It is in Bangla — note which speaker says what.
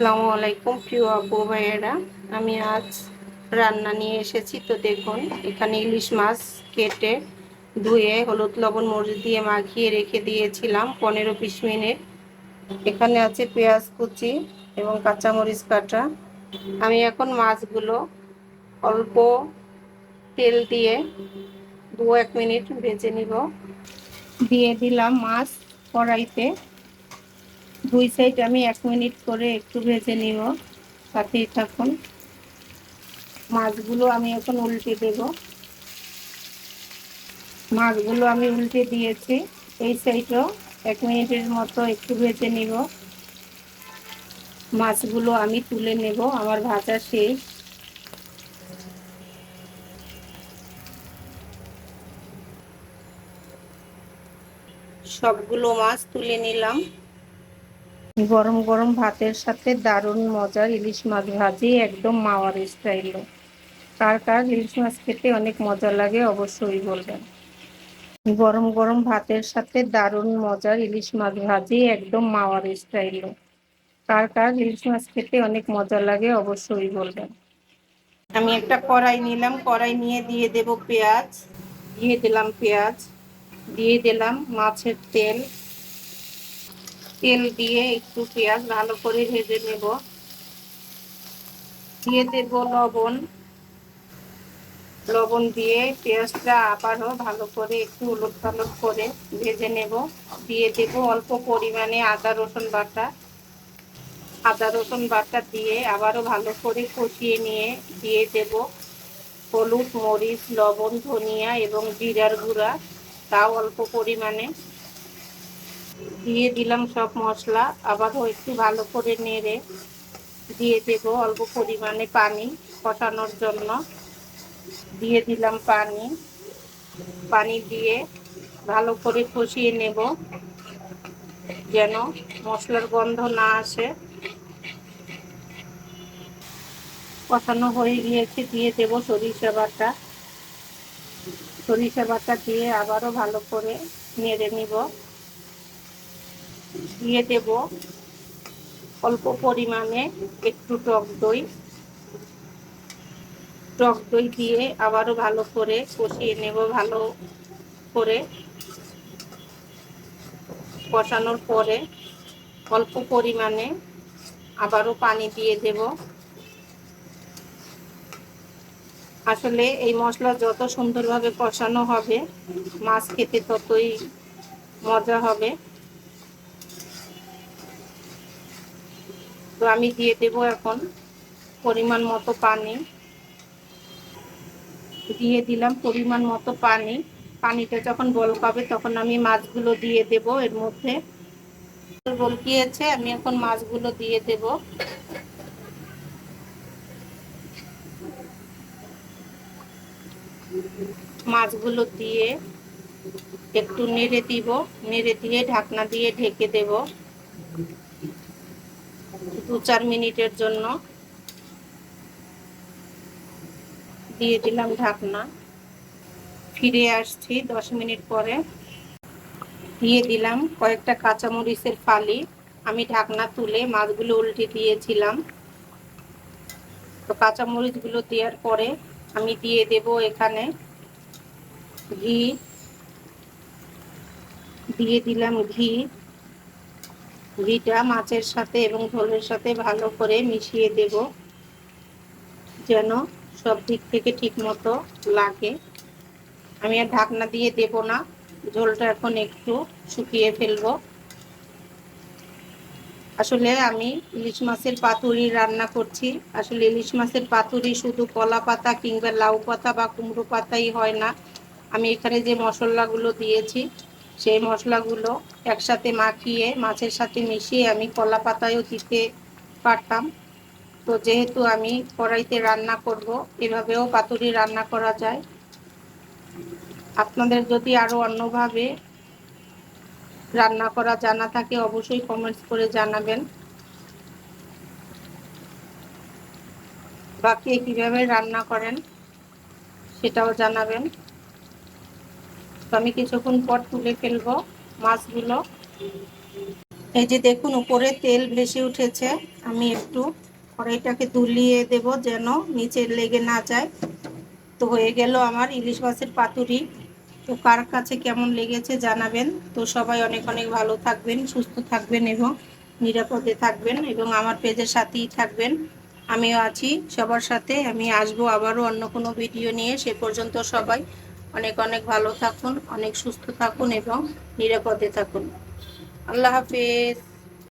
Speaker 1: আসসালামু আলাইকুম, প্রিয় আপু ভাইয়েরা। আমি আজ রান্না নিয়ে এসেছি, তো দেখুন, এখানে ইলিশ মাছ কেটে ধুয়ে হলুদ লবণ মরিচ দিয়ে মাখিয়ে রেখে দিয়েছিলাম পনেরো বিশ মিনিট। এখানে আছে পেঁয়াজ কুচি এবং কাঁচামরিচ কাটা। আমি এখন মাছগুলো অল্প তেল দিয়ে দু এক মিনিট ভেজে নিব। দিয়ে দিলাম মাছ কড়াইতে। দুই সাইড আমি এক মিনিট করে একটু ভেজে নিব, সাথেই থাকুন। মাছগুলো আমি এখন উল্টে দেব। মাছগুলো আমি উল্টে দিয়েছি, এই সাইডও এক মিনিটের মতো একটু ভেজে নিব। মাছগুলো আমি তুলে নেব, আমার ভাজা শেষ। সবগুলো মাছ তুলে নিলাম। গরম গরম ভাতের সাথে দারুণ মজার ইলিশ মাছ ভাজি একদম মাওয়ার স্টাইল কার কার ইলিশ মাছ খেতে অনেক মজা লাগে অবশ্যই বলবেন। গরম গরম ভাতের সাথে দারুণ মজার ইলিশ মাছ ভাজি একদম মাওয়ার স্টাইল কার কার ইলিশ মাছ খেতে অনেক মজা লাগে অবশ্যই বলবেন। আমি একটা কড়াই নিলাম, কড়াই নিয়ে দিয়ে দেব পেঁয়াজ। দিয়ে দিলাম পেঁয়াজ, দিয়ে দিলাম মাছের তেল। তেল দিয়ে একটু পেঁয়াজ ভালো করে ভেজে নেব। দিয়ে দেব লবণ। লবণ দিয়ে পেঁয়াজটা আবারও ভালো করে একটু উলট পালট করে ভেজে নেব। দিয়ে দেব অল্প পরিমাণে আদা, রসুন বাটা। আদা, রসুন বাটা দিয়ে আবারও ভালো করে কষিয়ে নিয়ে দিয়ে দেব। হলুদ, মরিচ, লবণ, ধনিয়া এবং জিরার গুঁড়া, তাও অল্প পরিমাণে। দিয়ে দিলাম সব মশলা, আবারও একটু ভালো করে নেড়ে দিয়ে দেব অল্প পরিমাণে পানি কষানোর জন্য। দিয়ে দিলাম পানি পানি দিয়ে ভালো করে কষিয়ে নেব যেন মশলার গন্ধ না আসে। কষানো হয়ে গিয়েছে, দিয়ে দেব সরিষা বাটা। সরিষা বাটা দিয়ে আবারও ভালো করে নেড়ে নিব। দিয়ে দেব অল্প পরিমাণে একটু টক দই। টক দই দিয়ে আবারও ভালো করে কষিয়ে নেব, ভালো করে। কষানোর পরে অল্প পরিমাণে আবারও পানি দিয়ে দেব। আসলে এই মশলা যত সুন্দরভাবে কষানো হবে, মাছ খেতে ততই মজা হবে। তো আমি দিয়ে দেব এখন পরিমাণ মতো পানি। দিয়ে দিলাম পরিমাণ মতো পানি। পানিটা যখন বল পাবে তখন আমি মাছগুলো দিয়ে দেব এর মধ্যে। বলকিয়েছে আমি এখন মাছগুলো দিয়ে দেব। মাছগুলো দিয়ে একটু নেড়ে দিব, নেড়ে দিয়ে ঢাকনা দিয়ে ঢেকে দেব। দু চার মিনিটের জন্য দিয়ে দিলাম ঢাকনা। ফিরে আসছি দশ মিনিট পরে। দিয়ে দিলাম কয়েকটা কাঁচামরিচের ফালি। আমি ঢাকনা তুলে মাছগুলো উল্টে দিয়েছিলাম। তো কাঁচামরিচগুলো দেওয়ার পরে আমি দিয়ে দেব এখানে ঘি। দিয়ে দিলাম ঘি। ঘিটা মাছের সাথে এবং ঝোলের সাথে ভালো করে মিশিয়ে দেব, যেন সব দিক থেকে ঠিক মতো লাগে। আমি আর ঢাকনা দিয়ে দেব না, ঝোলটা এখন একটু শুকিয়ে ফেলব। আসলে আমি ইলিশ মাছের পাতুরি রান্না করছি। আসলে ইলিশ মাছের পাতুরি শুধু কলা পাতা কিংবা লাউ পাতা বা কুমড়ো পাতাই হয় না। আমি এখানে যে মশলাগুলো দিয়েছি সেই মশলাগুলো একসাথে মাখিয়ে, মাছের সাথে মিশিয়ে আমি কলা পাতায়ও দিতে পারতাম। তো যেহেতু আমি কড়াইতে রান্না করব, এভাবেও পাতুরি রান্না করা যায়। আপনাদের যদি আরও অন্যভাবে রান্না করা জানা থাকে, অবশ্যই কমেন্টস করে জানাবেন। বাকি কীভাবে রান্না করেন, সেটাও জানাবেন। তো আমি কিছুক্ষণ পর তুলে ফেলব মাছগুলো। এই যে দেখুন, উপরে তেল ভেসে উঠেছে। আমি একটু কড়াইটাকে দুলিয়ে দেব যেন নিচে লেগে না যায়। তো হয়ে গেল আমার ইলিশ মাছের পাতুরি। তো কার কাছে কেমন লেগেছে জানাবেন। তো সবাই অনেক অনেক ভালো থাকবেন, সুস্থ থাকবেন এবং নিরাপদে থাকবেন এবং আমার পেজের সাথেই থাকবেন। আমিও আছি সবার সাথে। আমি আসব আবারও অন্য কোনো ভিডিও নিয়ে। সে পর্যন্ত সবাই অনেক অনেক ভালো থাকুন অনেক সুস্থ থাকুন এবং নিরাপদে থাকুন। আল্লাহ হাফেজ।